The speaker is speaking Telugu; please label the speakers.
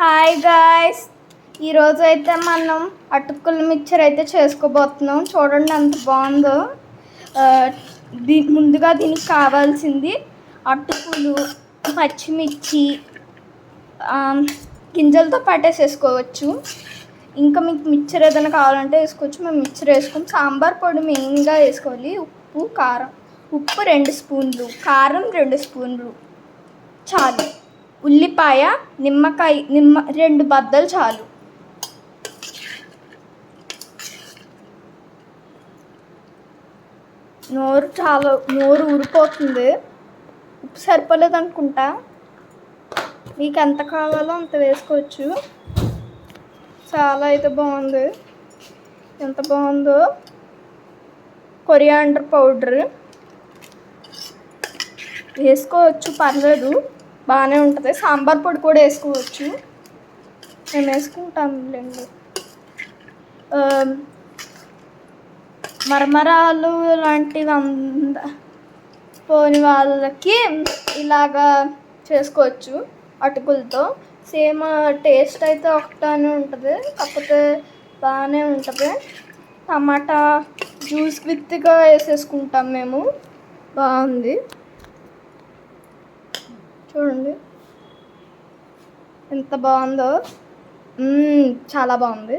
Speaker 1: హాయ్ గాయస్ ఈరోజు అయితే మనం అటుకుల మిక్చర్ అయితే చేసుకోబోతున్నాం. చూడండి ఎంత బాగుందో. దీ ముందుగా దీనికి కావాల్సింది అటుకులు పచ్చిమిర్చి గింజలతో పట్టేసేసుకోవచ్చు ఇంకా మీకు మిక్చర్ ఏదైనా కావాలంటే వేసుకోవచ్చు. మేము మిక్చర్ వేసుకోం సాంబార్ పొడి మెయిన్గా వేసుకోవాలి. ఉప్పు కారం. ఉప్పు రెండు స్పూన్లు కారం రెండు స్పూన్లు. చాలు. ఉల్లిపాయ నిమ్మకాయ నిమ్మ రెండు బద్దలు చాలు. నోరు చాలా నోరు ఊరిపోతుంది. ఉప్పు సరిపోలేదు అనుకుంటా మీకు ఎంత కావాలో అంత వేసుకోవచ్చు. చాలా అయితే బాగుంది. ఎంత బాగుందో కొరియాండర్ పౌడర్. వేసుకోవచ్చు పర్లేదు. బాగానే ఉంటుంది. సాంబార్ పొడి కూడా వేసుకోవచ్చు. మేము వేసుకుంటాంలేండి మరమరాలు లాంటివి అంద పోని వాళ్ళకి ఇలాగా చేసుకోవచ్చు అటుకులతో. సేమ్ టేస్ట్ అయితే ఒకటానే ఉంటుంది. కాకపోతే బాగానే ఉంటుంది. టమాటా జ్యూస్ విత్గా వేసేసుకుంటాం మేము. బాగుంది. చూడండి. ఎంత బాగుందో. చాలా బాగుంది.